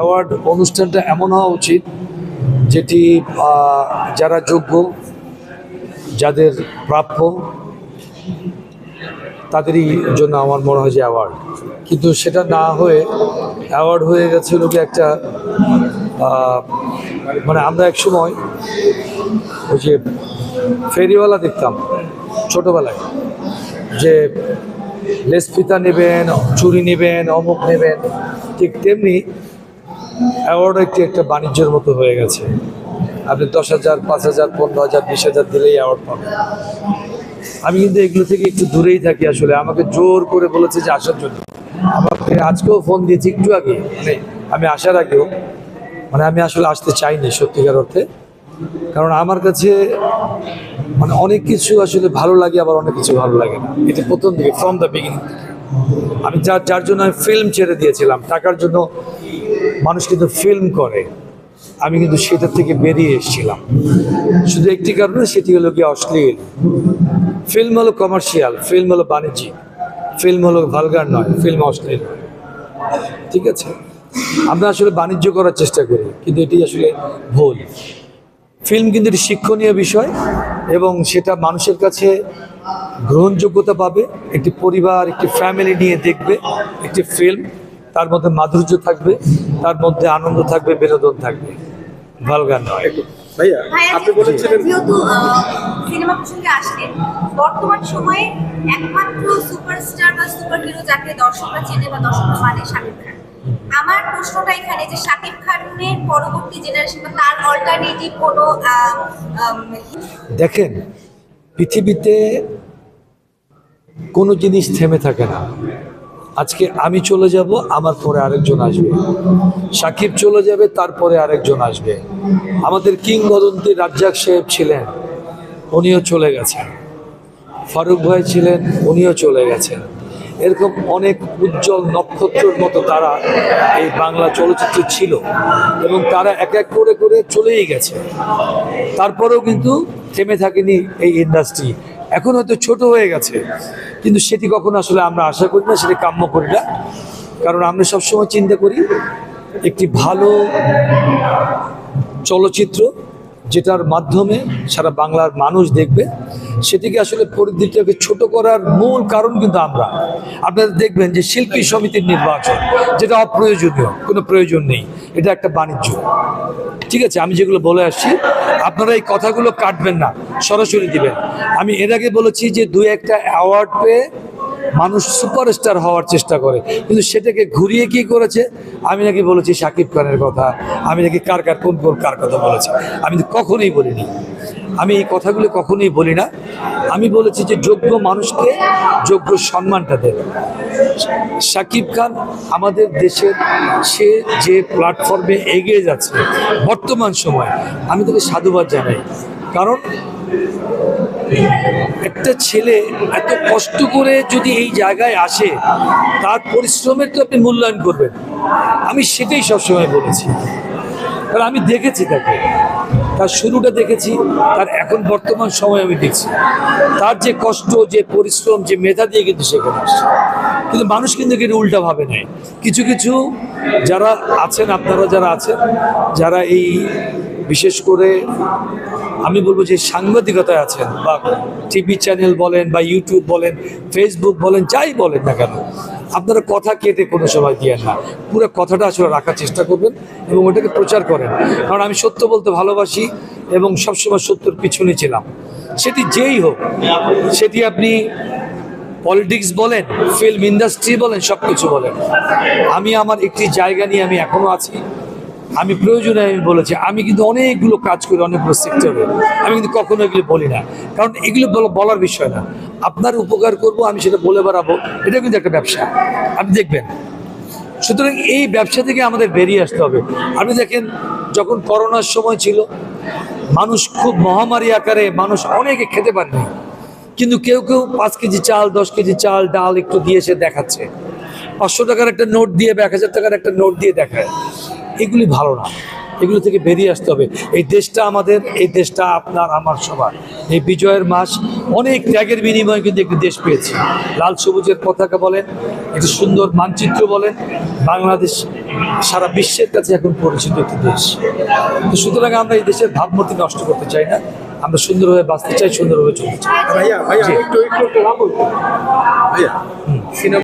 Award অনুষ্ঠানটা এমন হওয়া উচিত যেটি যারা যোগ্য, যাদের প্রাপ্য, তাদেরই জন্য আমার মনে হয় যে অ্যাওয়ার্ড। কিন্তু সেটা না হয়ে অ্যাওয়ার্ড হয়ে গেছে লোকে একটা মানে আমরা এক সময় ওই যে ফেরিওয়ালা দেখতাম ছোটোবেলায় যে লেসফিতা নেবেন চুরি নেবেন, অমুক নেবেন, ঠিক তেমনি অ্যাওয়ার্ড একটি, একটা বাণিজ্যের মতো হয়ে গেছে। আপনি দশ হাজার, পাঁচ হাজার, পনেরো হাজার, বিশ হাজার দিলেই অ্যাওয়ার্ড পাবেন। আমি কিন্তু এগুলো থেকে একটু দূরেই থাকি আসলে। আমাকে জোর করে বলেছে যে আসার জন্য। আমাকে আজকেও ফোন দিয়েছি একটু আগে। মানে আমি আসার আগেও। মানে আমি আসলে আসতে চাইনি সত্যিকার অর্থে। কারণ আমার কাছে মানে অনেক কিছু আসলে ভালো লাগে, আবার অনেক কিছু ভালো লাগে না। এটা প্রথম দিকে ফ্রম দ্য বিগিনিং আমি যার যার জন্য আমি ফিল্ম ছেড়ে দিয়েছিলাম, টাকার জন্য মানুষ কিন্তু ফিল্ম করে। আমি কিন্তু সেটা থেকে বেরিয়ে এসেছিলাম। শুধু একটি কারণে, সেটি হলো কি অশ্লীল। ফিল্ম হলো কমার্শিয়াল ফিল্ম হলো বাণিজ্যিক। ফিল্ম হলো ভালগার নয় ফিল্ম অশ্লীল। ঠিক আছে? আমরা আসলে বাণিজ্য করার চেষ্টা করি, কিন্তু এটি আসলে ভুল। ফিল্ম কিন্তু একটি শিক্ষণীয় বিষয় এবং সেটা মানুষের কাছে গ্রহণযোগ্যতা পাবে, একটি পরিবার, একটি ফ্যামিলি নিয়ে দেখবে, একটি ফিল্ম তার মধ্যে মাধুর্য থাকবে তার মধ্যে আনন্দ থাকবে বিনোদন থাকবে। নয়। ভাইয়া আপনি বলেছিলেন যেহেতু সিনেমা প্রসঙ্গে আসলেন বর্তমান সময়ে একমাত্র সুপারস্টার বা সুপার হিরো যাকে দর্শকরা চেনে বা দর্শকরা মানে শাকিব খান। আমার প্রশ্নটা এখানে যে শাকিব খানের পরবর্তী জেনারেশন বা তার অল্টারনেটিভ কোনো দেখেন পৃথিবীতে কোনো জিনিস থেমে থাকে না। আজকে আমি চলে যাব, আমার পরে আরেকজন আসবে। সাকিব চলে যাবে তারপরে আরেকজন আসবে। আমাদের কিংবদন্তি রাজ্জাক সাহেব ছিলেন, উনিও চলে গেছেন। ফারুক ভাই ছিলেন, উনিও চলে গেছেন। এরকম অনেক উজ্জ্বল নক্ষত্রের মতো তারা এই বাংলা চলচ্চিত্রে ছিল এবং তারা এক এক করে করে চলেই গেছে। তারপরেও কিন্তু থেমে থাকেনি এই ইন্ডাস্ট্রি। এখন হয়তো ছোট হয়ে গেছে, কিন্তু সেটি কখনো আসলে আমরা আশা করি না, সেটি কাম্য করি না। কারণ আমরা সবসময় চিন্তা করি, একটি ভালো চলচ্চিত্র যেটার মাধ্যমে সারা বাংলার মানুষ দেখবে সেটিকে আসলে পরিধিটাকে ছোট করার মূল কারণ কিন্তু আমরা। আপনারা দেখবেন যে শিল্পী সমিতির নির্বাচন, যেটা অপ্রয়োজনীয়, কোনো প্রয়োজন নেই, এটা একটা বাণিজ্য। ঠিক আছে, আমি যেগুলো বলে আসছি, আপনারা এই কথাগুলো কাটবেন না, সরাসরি দিবেন। আমি এর আগে বলেছি যে দুই একটা অ্যাওয়ার্ড পেয়ে মানুষ সুপারস্টার হওয়ার চেষ্টা করে, কিন্তু সেটাকে ঘুরিয়ে কি করেছে? আমি নাকি বলেছি সাকিব খানের কথা, আমি নাকি কার কার, কোন কোন কার কথা বলেছি, আমি কখনোই বলিনি। আমি এই কথাগুলো কখনোই বলি না। আমি বলেছি যে যোগ্য মানুষকে যোগ্য সম্মানটা দেবে সাকিব খান আমাদের দেশের, সে যে প্ল্যাটফর্মে এগিয়ে যাচ্ছে বর্তমান সময়, আমি তাকে সাধুবাদ জানাই। কারণ একটা ছেলে এত কষ্ট করে যদি এই জায়গায় আসে, তার পরিশ্রমের তো আপনি মূল্যায়ন করবেন। আমি সেটাই সবসময় বলেছি। কারণ আমি দেখেছি তাকে। তার শুরুটা দেখেছি, তার এখন বর্তমান সময় আমি দেখছি। তার যে কষ্ট, যে পরিশ্রম, যে মেধা দিয়ে কিন্তু সেখানে আসছে। কিন্তু মানুষ কিন্তু কিন্তু উল্টা ভাবে নেয়। কিছু কিছু যারা আছেন, আপনারা যারা আছেন, যারা এই বিশেষ করে আমি বলব যে সাংবাদিকতায় আছেন বা টিভি চ্যানেল বলেন বা ইউটিউব বলেন ফেসবুক বলেন, যাই বলেন না কেন আপনারা কথা কেটে কোনো সময় দিয়ে না। পুরো কথাটা আসলে রাখার চেষ্টা করবেন এবং ওটাকে প্রচার করেন। কারণ আমি সত্য বলতে ভালোবাসি এবং সবসময় সত্যর পিছনে ছিলাম। সেটি যেই হোক, সেটি আপনি পলিটিক্স বলেন, ফিল্ম ইন্ডাস্ট্রি বলেন সব কিছু বলেন। আমি আমার একটি জায়গা নিয়ে আমি এখনও আছি। আমি প্রয়োজনে আমি বলেছি, আমি কিন্তু অনেকগুলো কাজ করি অনেকগুলো সেক্টরে আমি কিন্তু কখনো এগুলো বলি না। কারণ এগুলো বলা- বলার বিষয় না। আপনার উপকার করব, আমি সেটা বলে বেড়াবো। এটা কিন্তু একটা ব্যবসা। আপনি দেখবেন। সুতরাং এই ব্যবসা থেকে আমাদের বেরিয়ে আসতে হবে। আপনি দেখেন, যখন করোনার সময় ছিল, মানুষ খুব মহামারী আকারে মানুষ অনেকে খেতে পারেনি। কিন্তু কেউ কেউ পাঁচ কেজি চাল, দশ কেজি চাল, ডাল একটু দিয়ে সে দেখাচ্ছে। পাঁচশো টাকার একটা নোট দিয়ে বা এক হাজার টাকার একটা নোট দিয়ে দেখায়। এগুলি ভালো না। এগুলো থেকে বেরিয়ে আসতে হবে। এই দেশটা আমাদের এই দেশটা আপনার আমার সবার। এই বিজয়ের মাস অনেক ত্যাগের বিনিময়ে কিন্তু একটি দেশ পেয়েছি। লাল সবুজের পতাকা বলেন একটি সুন্দর মানচিত্র বলেন বাংলাদেশ সারা বিশ্বের কাছে এখন পরিচিত একটি দেশ। তো সুতরাং আমরা এই দেশের ভাবমূর্তি নষ্ট করতে চাই না। আমরা সুন্দরভাবে বাঁচতে চাই সুন্দরভাবে চলতে চাই। ভাইয়া ভাইয়া একটু একটু একটু ভাইয়া সিনেমা